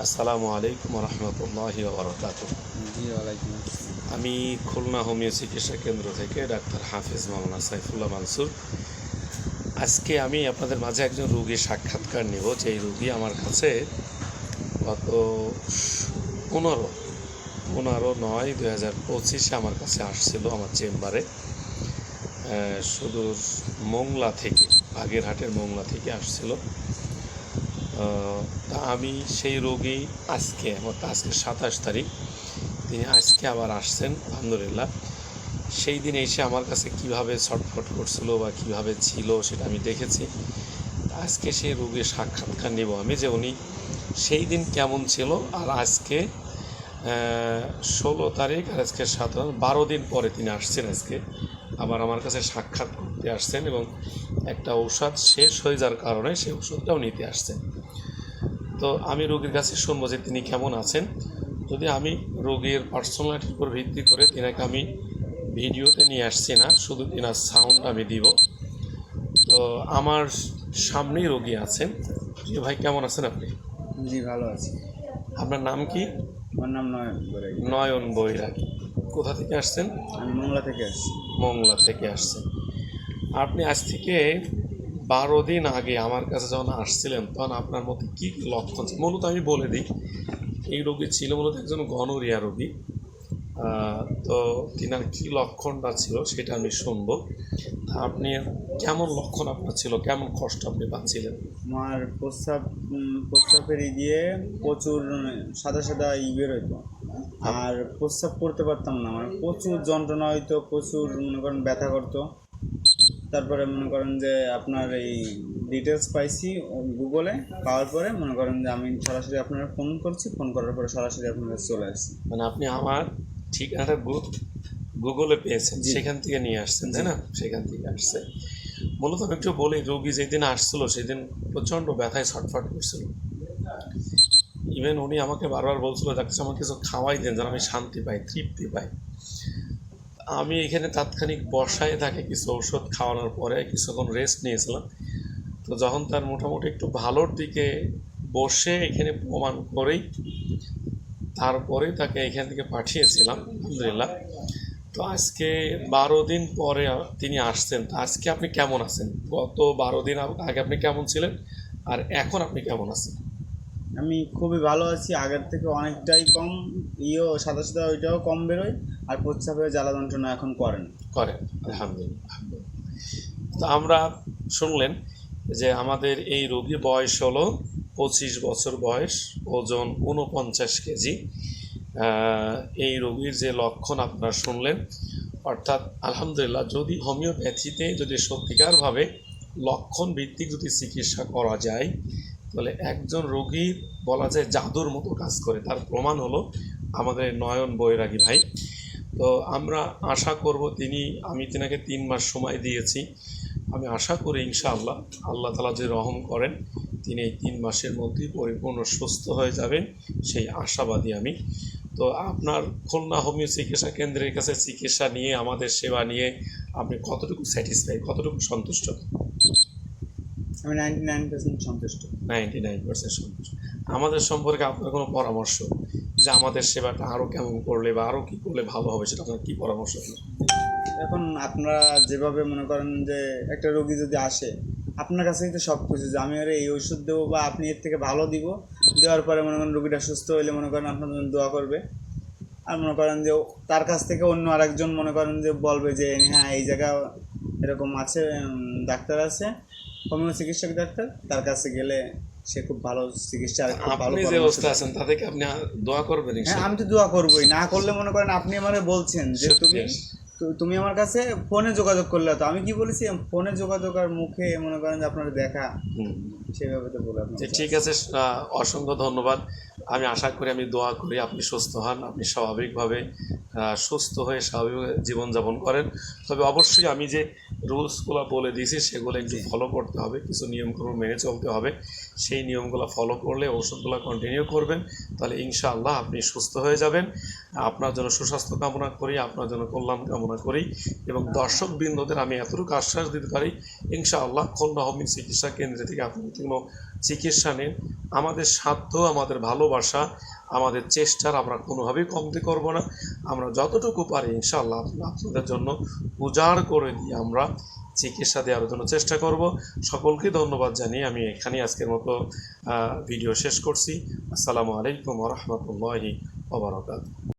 আসসালামু আলাইকুম রহমতুল্লাহ আমি খুলনা হোমিও চিকিৎসা কেন্দ্র থেকে ডাক্তার হাফিজ মাওলানা সাইফুল্লাহ মানসুর। আজকে আমি আপনাদের মাঝে একজন রুগীর সাক্ষাৎকার নেব, যেই রুগী আমার কাছে গত পনেরো পনেরো নয় দুই হাজার পঁচিশে আমার কাছে আসছিল আমার চেম্বারে। সুদূর মোংলা থেকে, বাগেরহাটের মোংলা থেকে আসছিল। তা আমি সেই রোগী আজকে আজকে সাতাশ তারিখ, তিনি আজকে আবার আসছেন, আলহামদুলিল্লাহ। সেই দিন এসে আমার কাছে কীভাবে ছটফট করছিল বা কীভাবে ছিল সেটা আমি দেখেছি। আজকে সেই রোগীর সাক্ষাৎকার নেব আমি যে উনি সেই দিন কেমন ছিল আর আজকে ষোলো তারিখ আর আজকে সাধারণ বারো দিন পরে তিনি আসছেন আজকে। আবার আমার কাছে সাক্ষাৎ করতে আসছেন এবং একটা ঔষধ শেষ হয়ে যাওয়ার কারণে সেই ওষুধটাও নিতে আসছেন। তো আমি রোগীর কাছে শুনব যে তিনি কেমন আছেন। যদি আমি রোগীর পার্সোনালিটির উপর ভিত্তি করে তিনাকে আমি ভিডিওতে নিয়ে আসছি না শুধু তিনার সাউন্ড আমি দিব। তো আমার সামনেই রোগী আছেন। জি ভাই কেমন আছেন আপনি? জি ভালো আছি। আপনার নাম কি? আমার নাম নয়ন বৈরাগী। নয়ন বৈরাগী। কোথা থেকে আসছেন? আমি মংলা থেকে আসছি। মংলা থেকে আসছেন। আপনি আজ থেকে বারো দিন আগে আমার কাছে যখন আসছিলেন তখন আপনার মধ্যে কী কী লক্ষণ ছিল? মূলত আমি বলে দিই এই রোগী ছিল মূলত একজন গনোরিয়া রোগী। তো তিনার কী লক্ষণটা ছিল সেটা আমি শুনব। আপনি কেমন লক্ষণ আপনার ছিল? কেমন কষ্ট আপনি পাচ্ছিলেন? আমার প্রস্রাব প্রস্রাবের ই দিয়ে প্রচুর সাদা সাদা ই বেরোইতো। আর প্রস্রাব করতে পারতাম না। আমার প্রচুর যন্ত্রণা হইতো প্রচুর মনে করেন ব্যথা করতো। তারপরে মনে করেন যে আপনার এই ডিটেলস পাইছি গুগলে পাওয়ার পরে মনে করেন যে আমি সরাসরি আপনার ফোন করছি ফোন করার পরে সরাসরি আপনার চলে আসছি। মানে আপনি আমার ঠিকানাটা গুগলে পেয়েছেন। সেখান থেকে নিয়ে আসছেন তাই না? সেখান থেকে আসছে। মূলত আমি একটু বলি রোগী যেদিন আসছিল সেদিন প্রচণ্ড ব্যথায় ছটফট করছিল। ইভেন উনি আমাকে বারবার বলছিল ডাক্তার আমার কিছু খাওয়াই দেন যেন আমি শান্তি পাই তৃপ্তি পাই। আমি এখানে তাৎক্ষণিক বসায় তাকে কিছু ঔষধ খাওয়ানোর পরে কিছুক্ষণ রেস্ট নিয়েছিলাম। তো যখন তার মোটামুটি একটু ভালোর দিকে বসে এখানে প্রমাণ করেই তারপরে তাকে এখান থেকে পাঠিয়েছিলাম, আলহামদুলিল্লাহ। তো আজকে বারো দিন পরে তিনি আসছেন। আজকে আপনি কেমন আছেন? গত বারো দিন আগে আপনি কেমন ছিলেন? আর এখন আপনি কেমন আছেন? আমি খুবই ভালো আছি। আগের থেকে অনেকটাই কম। ইও সাদা সাদা ওইটাও কম বেরোয়। আর প্রস্রাবের জ্বালা যন্ত্রণা এখন করেন করেন আলহামদুলিল্লাহ। তো আমরা শুনলেন যে আমাদের এই রোগী বয়স হলো পঁচিশ বছর বয়স, ওজন উনপঞ্চাশ কেজি। এই রোগীর যে লক্ষণ আপনারা শুনলেন, অর্থাৎ আলহামদুলিল্লাহ যদি হোমিওপ্যাথিতে যদি সত্যিকারভাবে লক্ষণ ভিত্তিক যদি চিকিৎসা করা যায় তাহলে একজন রোগীর বলা যায় জাদুর মতো কাজ করে। তার প্রমাণ হলো আমাদের নয়ন বৈরাগী ভাই। তো আমরা আশা করব তিনি, আমি তিনাকে তিন মাস সময় দিয়েছি। আমি আশা করি ইনশাআল্লাহ আল্লাহ তালা যে রহম করেন, তিনি এই তিন মাসের মধ্যেই পরিপূর্ণ সুস্থ হয়ে যাবেন, সেই আশাবাদী আমি। তো আপনার খুলনা হোমিও চিকিৎসা কেন্দ্রের কাছে চিকিৎসা নিয়ে, আমাদের সেবা নিয়ে আপনি কতটুকু স্যাটিসফাই, কতটুকু সন্তুষ্ট? আমি নাইনটি নাইন পার্সেন্ট সন্তুষ্ট। নাইনটি নাইন পার্সেন্ট সন্তুষ্ট। আমাদের সম্পর্কে আপনার কোনো পরামর্শ? যে আমাদের সেবাটা আরও কেমন করলে বা আরও কী করলে ভালো হবে সেটা আপনার কী পরামর্শ? এখন আপনারা যেভাবে মনে করেন যে একটা রোগী যদি আসে আপনার কাছেই তো সব কিছু যে আমি ওরে এই ওষুধ দেবো বা আপনি এর থেকে ভালো দিব দেওয়ার পরে মনে করেন রোগীটা সুস্থ হইলে মনে করেন আপনার জন্য দোয়া করবে। আর মনে করেন যে তার কাছ থেকে অন্য আরেকজন মনে করেন যে বলবে যে হ্যাঁ এই জায়গা এরকম আছে ডাক্তার আছে হোমিও চিকিৎসক ডাক্তার তার কাছে গেলে সে খুব ভালো চিকিৎসা খুব ভালো আপনি যে অবস্থা। আছেন তাদেরকে আপনি দোয়া করবেন হ্যাঁ আমি তো দোয়া করবোই না করলে মনে করেন আপনি আমারে বলছেন যে। তুমি তুমি আমার কাছে ফোনে যোগাযোগ করলে তো আমি কি বলেছি ফোনে যোগাযোগ আর মুখে মনে করেন যে আপনার দেখা। সেভাবে তো বলে আপনি যে ঠিক আছে অসংখ্য ধন্যবাদ আমি আশা করি আমি দোয়া করি আপনি সুস্থ হন আপনি স্বাভাবিকভাবে সুস্থ হয়ে স্বাভাবিক জীবনযাপন করেন তবে অবশ্যই আমি যে রুলসগুলো বলে দিয়েছি, সেগুলো একটু ফলো করতে হবে, কিছু নিয়মকানুন মেনে চলতে হবে। সেই নিয়মগুলো ফলো করলে ওষুধগুলো কন্টিনিউ করবেন, তাহলে ইনশাআল্লাহ আপনি সুস্থ হয়ে যাবেন। আপনার জন্য সুস্বাস্থ্য কামনা করি, আপনার জন্য কল্যাণ কামনা করি এবং দর্শক বৃন্দদের আমি এতটুকু আশ্বাস দিতে পারি, ইনশাআল্লাহ খুলনা হোমিও চিকিৎসা কেন্দ্র থেকে আপনি কোনো চিকিৎসা নিন। আমাদের সাধ্য আমাদের ভালোবাসা আমাদের চেষ্টার আমরা কোনোভাবেই কমতি করব না। আমরা যতটুকু পারি ইনশাআল্লাহ আপনাদের জন্য উজাড় করে দিয়ে আমরা চিকিৎসা দেওয়ার জন্য চেষ্টা করব। সকলকে ধন্যবাদ জানিয়ে আমি এখানেই আজকের মতো ভিডিও শেষ করছি। আসসালামু আলাইকুম রহমতুল্লাহি ওবরাকাত